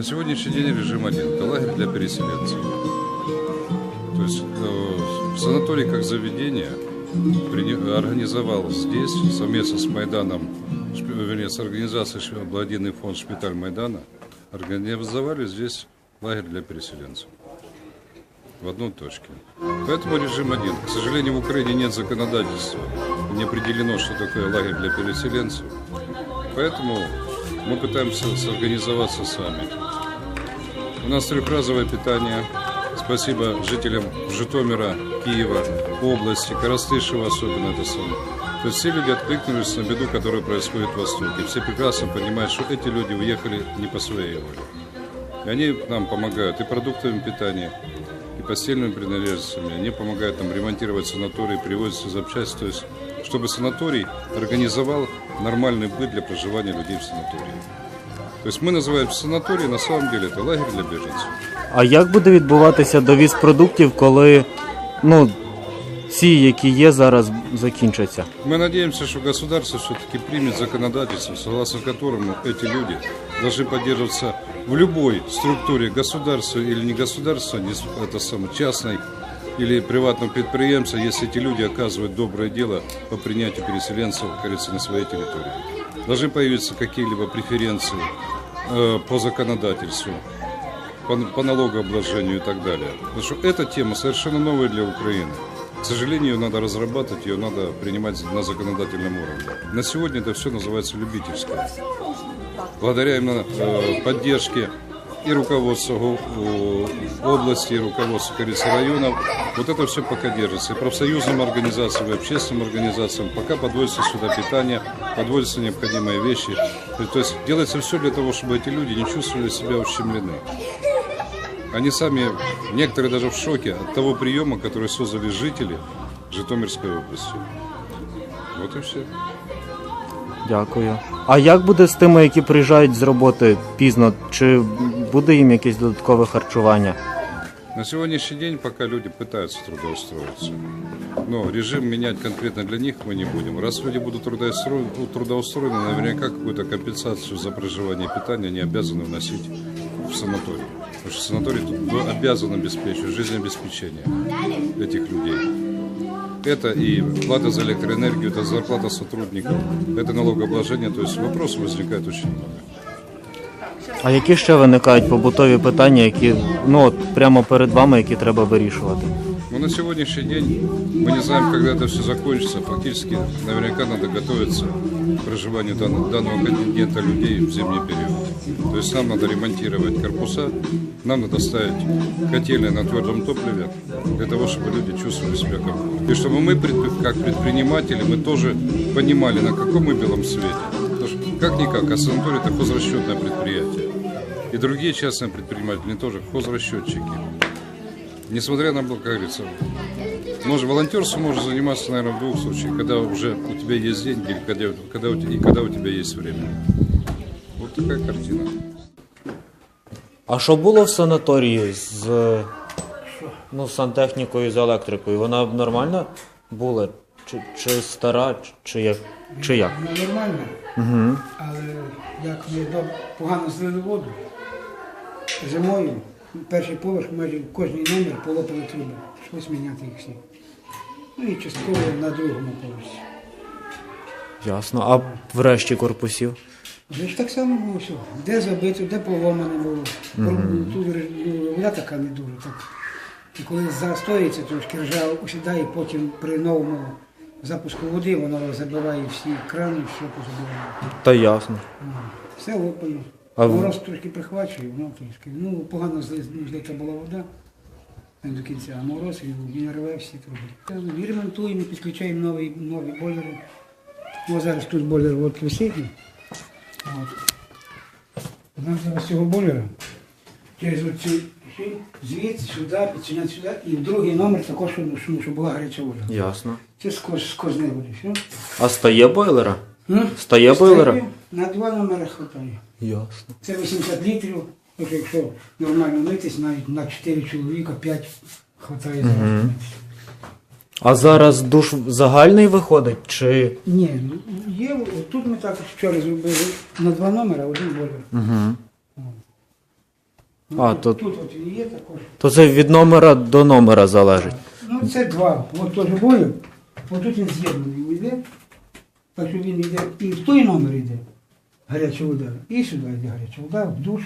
На сегодняшний день режим один. Это лагерь для переселенцев. То есть э, санаторий как заведение организовал здесь совместно с Майданом, вернее, с организацией Благодійный фонд «Шпиталь Майдана» организовали здесь лагерь для переселенцев в одной точке. Поэтому режим один. К сожалению, в Украине нет законодательства, не определено, что такое лагерь для переселенцев. Поэтому мы пытаемся сорганизоваться сами. У нас трехразовое питание. Спасибо жителям Житомира, Киева, области, Коростышева особенно это самое. То есть все люди откликнулись на беду, которая происходит в Востоке. Все прекрасно понимают, что эти люди уехали не по своей воле. И они нам помогают и продуктами питания, и постельными принадлежностями. Они помогают нам ремонтировать санатории, привозят запчасти. То есть, чтобы санаторий организовал нормальный быт для проживания людей в санатории. То есть мы называем санаторий, на самом деле это лагерь для беженцев. А як буде відбуватися довіз продуктів, коли ну, ці, які є зараз, закінчаться? Мы надеемся, что государство все-таки примет законодательство, согласно которому эти люди должны поддерживаться в любой структуре государства или не государства, не с- это самое, частной или приватного предприемства, если эти люди оказывают доброе дело по принятию переселенцев, как говорится, на своей территории. Должны появиться какие-либо преференции э, по законодательству, по, по налогообложению и так далее. Потому что эта тема совершенно новая для Украины. К сожалению, ее надо разрабатывать, ее надо принимать на законодательном уровне. На сегодня это все называется любительское. Благодаря именно э, поддержке и руководства го- о- области, и руководства, как говорится, районов, вот это все пока держится. И профсоюзным организациям, и общественным организациям пока подводится сюда питание, подводятся необходимые вещи. То есть- То есть делается все для того, чтобы эти люди не чувствовали себя ущемлены. Они сами, некоторые даже в шоке от того приема, который создали жители Житомирской области. Вот и все. Дякую. А як буде з тими, які приїжджають з роботи пізно? Чи буде їм якесь додаткове харчування? На сегодняшний день пока люди пытаются трудоустроиться. Но режим менять конкретно для них мы не будем. Раз люди будут трудоустроены, трудоустроены наверняка какую-то компенсацию за проживание и питание они обязаны вносить в санаторий. Потому что санаторий тут ну, обязан обеспечивать жизнеобеспечение этих людей. Это и плата за электроэнергию, это зарплата сотрудников, это налогообложение. То есть вопросов возникает очень много. А які ще виникають побутові питання, які ну от прямо перед вами, які треба вирішувати? Но на сегодняшний день мы не знаем, когда это все закончится. Фактически, наверняка надо готовиться к проживанию дан- данного контингента людей в зимний период. То есть нам надо ремонтировать корпуса, нам надо ставить котельные на твердом топливе, для того, чтобы люди чувствовали себя комфортно. И чтобы мы, предпри- как предприниматели, мы тоже понимали, на каком мы белом свете. Как-никак, а санаторий – это хозрасчетное предприятие. И другие частные предприниматели тоже хозрасчетчики. Несмотря на, как говорится, может, волонтерством можно заниматься, наверное, в двух случаях. Когда уже у тебя есть деньги, или когда, когда у и когда у тебя есть время. Вот такая картина. А що було в санаторії з ну, сантехнікою, з електрикою? Вона нормальна була? Чи, чи стара, чи- чи як? Чи як? Вона нормальна, угу. але як ми погано злили воду, зимою перший поверх майже кожний номер полопали труби. Прийшлось міняти їх всі. Ну і частково на другому поверсі. Ясно. А в решті корпусів? Ж так само було все. Де забито, де поломане було. Тут ну, вода така не дуже. Так. І коли застоїться трошки, ржа осідає, потім при новому запуску води воно забиває всі крани, все позабиває. Та ясно. Все лопає. А в- Мороз трошки прихвачує, воно трішки. Ну, погано зли- злита була вода не до кінця, а мороз і він рве всі труби. І ремонтуємо, підключаємо нові, нові бойлери. Ну, зараз тут бойлер от висить. От. Нам треба з цього бойлера через оцю звідси, сюди, підсуняти сюди. І в другий номер також, щоб, була гаряча вода. Ясно. Це скос, сквозне буде. Все. А стає бойлера? М? Стає бойлера? На два номери вистачає. Ясно. Це 80 літрів. Тож якщо нормально митись, навіть на 4 чоловіка 5 хватає зараз митись. А зараз душ загальний виходить? Чи. Ні, ну, є, тут ми також вчора зробили на два номери, один бойлер. Угу. А, то- тут от є також. То це від номера до номера залежить. Ну, це два. От теж бою. От тут він з'єднаний йде. Так що він йде і в той номер йде. Гаряча вода. І сюди йде гаряча вода, в душ.